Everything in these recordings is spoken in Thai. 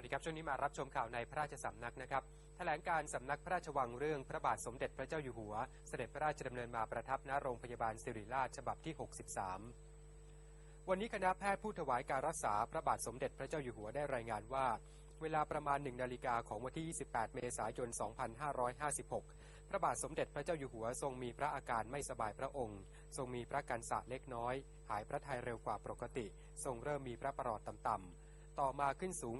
วัสดีครับ ช่วงนี้มารับชมข่าวในพระราชสำนักนะครับแถลงการสำนักพระราชวังเรื่องพระบาทสมเด็จพระเจ้าอยู่หัว เสด็จพระราชดำเนินมาประทับณโรงพยาบาลสิริราชฉบับที่ 63 วันนี้คณะแพทย์ผู้ถวายการรักษาพระบาทสมเด็จพระเจ้าอยู่หัวได้รายงานว่า เวลาประมาณ1นาฬิกาของวันที่ 28 เมษายน 2556 พระบาทสมเด็จพระเจ้าอยู่หัวทรงมีพระอาการไม่สบายพระองค์ ทรงมีพระกันสะเล็กน้อย หายพระทัยเร็วกว่าปกติ ทรงเริ่มมีพระประหลอดต่ำ ต่อมาขึ้นสูง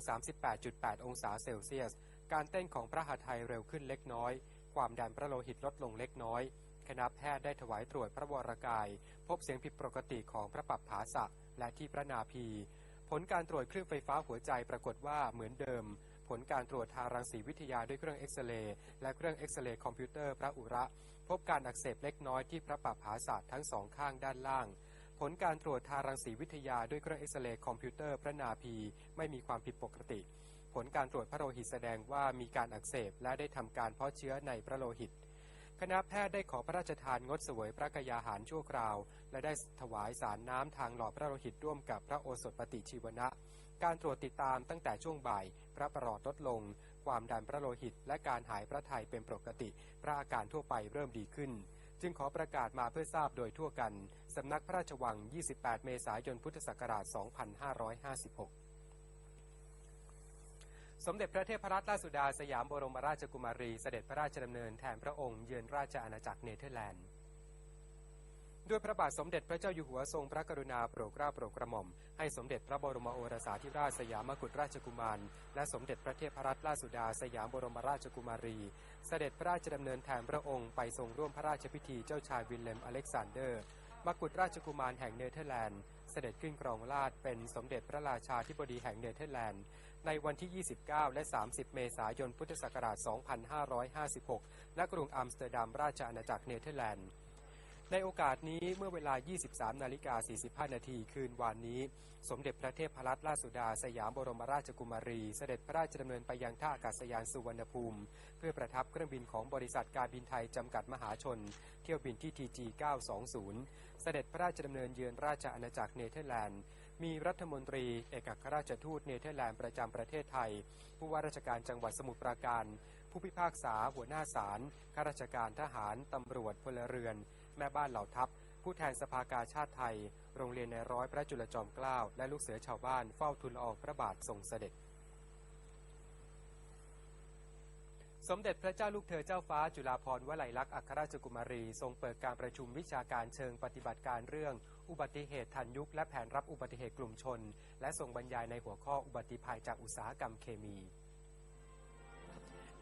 38.8 องศาเซลเซียส การเต้นของพระหัตถ์ไทยเร็วขึ้นเล็กน้อย ความดันพระโลหิตลดลงเล็กน้อย คณะแพทย์ได้ถวายตรวจพระวรกาย พบเสียงผิดปกติของพระปับผาสะและที่พระนาภีผลการตรวจเครื่องไฟฟ้าหัวใจปรากฏว่าเหมือนเดิม ผลการตรวจทางรังสีวิทยาด้วยเครื่องเอ็กซเรย์และเครื่องเอ็กซเรย์คอมพิวเตอร์พระอุระ พบการอักเสบเล็กน้อยที่พระปับผาสะทั้งสองข้างด้านล่าง ผลการตรวจทางรังสีวิทยาด้วยเครื่องเอ็กซเรย์คอมพิวเตอร์พระนาภีไม่มีความผิดปกติ ผลการตรวจพระโลหิตแสดงว่ามีการอักเสบและได้ทำการเพาะเชื้อในพระโลหิต คณะแพทย์ได้ขอพระราชทานงดเสวยพระกยาหารชั่วคราว และได้ถวายสารน้ำทางหล่อพระโลหิตร่วมกับพระโอสถปฏิชีวนะ การตรวจติดตามตั้งแต่ช่วงบ่าย พระประหลอดลดลง ความดันพระโลหิต และการหายพระทัยเป็นปกติ พระอาการทั่วไปเริ่มดีขึ้น จึงขอประกาศมาเพื่อทราบโดยทั่วกัน สำนักพระราชวัง 28 เมษายนพุทธศักราช 2556สมเด็จพระเทพรัตนราชสุดาสยามบรมราชกุมารีเสด็จพระราชดำเนินแทนพระองค์เยือนราชอาณาจักรเนเธอร์แลนด์ ด้วยพระบาทสมเด็จพระเจ้าอยู่หัวทรงพระกรุณาโปรดเกล้าโปรดกระหม่อม ให้สมเด็จพระบรมโอรสาธิราชสยามกุฎราชกุมาร และสมเด็จพระเทพรัตนราชสุดาสยามบรมราชกุมารี เสด็จพระราชดำเนินแทนพระองค์ไปทรงร่วมพระราชพิธีเจ้าชายวิลเลมอเล็กซานเดอร์มกุฎราชกุมารแห่งเนเธอร์แลนด์ เสด็จขึ้นครองราชเป็นสมเด็จพระราชาธิบดีแห่งเนเธอร์แลนด์ ในวันที่ 29 และ 30 เมษายน พุทธศักราช 2556 ณ กรุงอัมสเตอร์ดัมราชอาณาจักรเนเธอร์แลนด์ ในโอกาสนี้เมื่อเวลา 23 นาฬิกา 45 นาทีคืนวานนี้ สมเด็จพระเทพรัตนราชสุดา สยามบรมราชกุมารี เสด็จพระราชดำเนินไปยังท่าอากาศยานสุวรรณภูมิ เพื่อประทับเครื่องบินของบริษัทการบินไทย จำกัดมหาชน เที่ยวบินที่ TG 920 เสด็จพระราชดำเนินเยือนราชอาณาจักรเนเธอร์แลนด์ มีรัฐมนตรี เอกอัครราชทูตเนเธอร์แลนด์ประจำประเทศไทย ผู้ว่าราชการจังหวัดสมุทรปราการ ผู้พิพากษาหัวหน้าศาลข้าราชการทหารตำรวจพลเรือน แม่บ้านเหล่าทัพ ผู้แทนสภากาชาติไทย โรงเรียนในร้อยพระจุลจอมเกล้าและลูกเสือชาวบ้านเฝ้าทูลอองพระบาททรงเสด็จ สมเด็จพระเจ้าลูกเธอเจ้าฟ้าจุฬาภรณ์วลัยลักษณ์อัครราชกุมารี ทรงเปิดการประชุมวิชาการเชิงปฏิบัติการเรื่อง อุบัติเหตุทันยุคและแผนรับอุบัติเหตุกลุ่มชน และทรงบรรยายในหัวข้ออุบัติภัยจากอุตสาหกรรมเคมี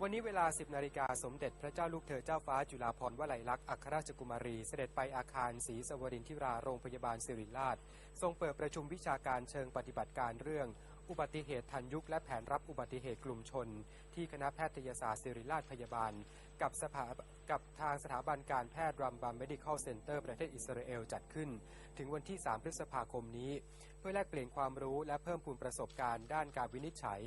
วันนี้เวลา 10นาฬิกาสมเด็จพระเจ้าลูกเธอเจ้าฟ้าจุฬาภรณ์วลัยลักษณ์อัครราชกุมารี เสด็จไปอาคารศรีสวรินทิราโรงพยาบาลสิริราช ทรงเปิดประชุมวิชาการเชิงปฏิบัติการเรื่อง อุบัติเหตุทันยุคและแผนรับอุบัติเหตุกลุ่มชน ที่คณะแพทยศาสตร์ศิริราชพยาบาล กับสภากับทางสถาบันการแพทย์รัมบัมเมดิคอลเซ็นเตอร์ประเทศอิสราเอลจัดขึ้น ถึงวันที่ 3 พฤษภาคมนี้ เพื่อแลกเปลี่ยนความรู้และเพิ่มพูนประสบการณ์ด้านการวินิจฉัย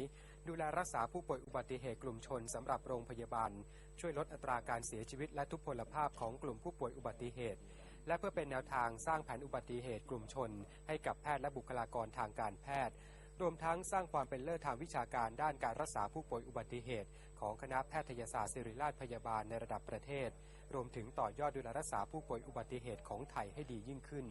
ดูแลรักษาผู้ป่วยอุบัติเหตุกลุ่มชนสำหรับโรงพยาบาล ช่วยลดอัตราการเสียชีวิตและทุพพลภาพของกลุ่มผู้ป่วยอุบัติเหตุ และเพื่อเป็นแนวทางสร้างแผนอุบัติเหตุกลุ่มชน ให้กับแพทย์และบุคลากรทางการแพทย์ รวมทั้งสร้างความเป็นเลิศทางวิชาการด้านการรักษาผู้ป่วยอุบัติเหตุ ของคณะแพทยศาสตร์ศิริราชพยาบาลในระดับประเทศ รวมถึงต่อยอดดูแลรักษาผู้ป่วยอุบัติเหตุของไทยให้ดียิ่งขึ้น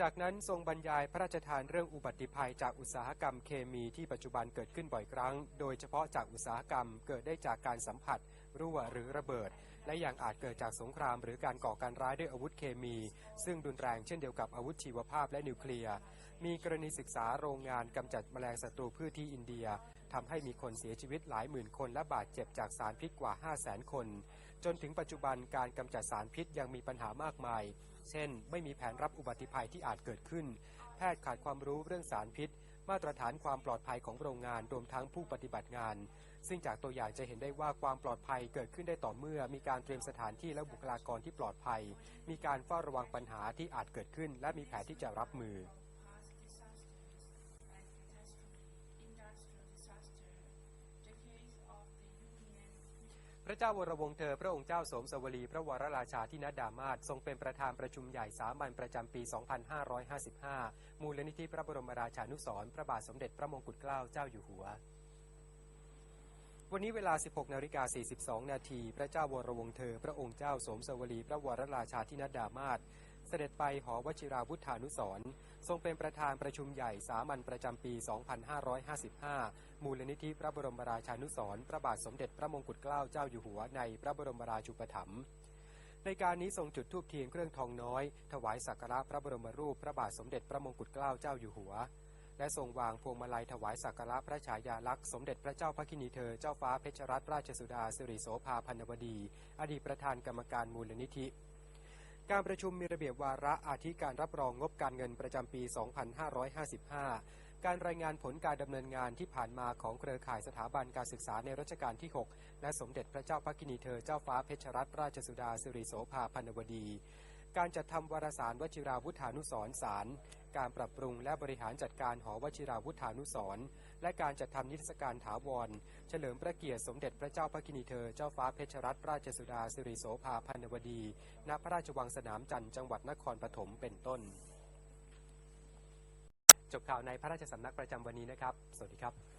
จากนั้นทรงบรรยายพระราชทานเรื่องอุบัติภัยจากอุตสาหกรรมเคมีที่ปัจจุบันเกิดขึ้นบ่อยครั้ง โดยเฉพาะจากอุตสาหกรรมเกิดได้จากการสัมผัส รั่วหรือระเบิด และอย่างอาจเกิดจากสงคราม หรือการก่อการร้ายด้วยอาวุธเคมี ซึ่งรุนแรงเช่นเดียวกับอาวุธชีวภาพและนิวเคลียร์ มีกรณีศึกษาโรงงานกำจัดแมลงศัตรูพืชที่อินเดียทำให้มีคนเสียชีวิตหลายหมื่นคนและบาดเจ็บจากสารพิษกว่า 5 0 0แสนคน จนถึงปัจจุบันการกำจัดสารพิษยังมีปัญหามากมาย เช่น ไม่มีแผนรับอุบัติภัยที่อาจเกิดขึ้น แพทย์ขาดความรู้เรื่องสารพิษ มาตรฐานความปลอดภัยของโรงงานรวมทั้งผู้ปฏิบัติงาน ซึ่งจากตัวอย่างจะเห็นได้ว่าความปลอดภัยเกิดขึ้นได้ต่อเมื่อ มีการเตรียมสถานที่และบุคลากรที่ปลอดภัย มีการเฝ้าระวังปัญหาที่อาจเกิดขึ้น และมีแผนที่จะรับมือ ระเจ้าวรวงเธอพระองค์เจ้าสมสวลีพระวรราชาที่นดามาศทรงเป็นประธานประชุมใหญ่สามัญประจำปี 2555 มูลนิธิพระบรมราชานุสรพระบาทสมเด็จพระมงกุฎเกล้าเจ้าอยู่หัว วันนี้เวลา 16นาฬิกา42 นาที พระเจ้าวรวงเธอ พระองค์เจ้าสมสวลีพระวรราชาธินดามาศ เสด็จไปหอวชิราวุธานุสรทรงเป็นประธานประชุมใหญ่สามัญประจำปี 2555 มูลนิธิพระบรมราชานุสรณ์พระบาทสมเด็จพระมงกุฎเกล้าเจ้าอยู่หัวในพระบรมราชูปถัมภ์ในการนี้ทรงจุดธูปเทียนเครื่องทองน้อย ถวายสักการะพระบรมรูปพระบาทสมเด็จพระมงกุฎเกล้าเจ้าอยู่หัว และทรงวางพวงมาลัยถวายสักการะพระฉายาลักษณ์สมเด็จพระเจ้าพระกินีเธอเจ้าฟ้าเพชรรัตนราชสุดาสิริโสภาพันวดี อดีตประธานกรรมการมูลนิธิ การประชุมมีระเบียบวาระอาทิการรับรองงบการเงินประจำปี 2555 การรายงานผลการดำเนินงานที่ผ่านมาของเครือข่ายสถาบันการศึกษาในรัชกาลที่ 6 และสมเด็จพระเจ้าพระกินีเธอเจ้าฟ้าเพชรรัตนราชสุดาสิริโสภาพันวดี การจัดทำวารสารวชิราวุธานุสรสาร การปรับปรุงและบริหารจัดการหอวชิราวุธานุสรและการจัดทำนิทรรศการถาวร เฉลิมพระเกียรติสมเด็จพระเจ้าพระกินีเธอ เจ้าฟ้าเพชรรัตนราชสุดาสิริโสภาพันวดี ณ พระราชวังสนามจันทร์จังหวัดนครปฐมเป็นต้น จบข่าวในพระราชสำนักประจำวันนี้นะครับ สวัสดีครับ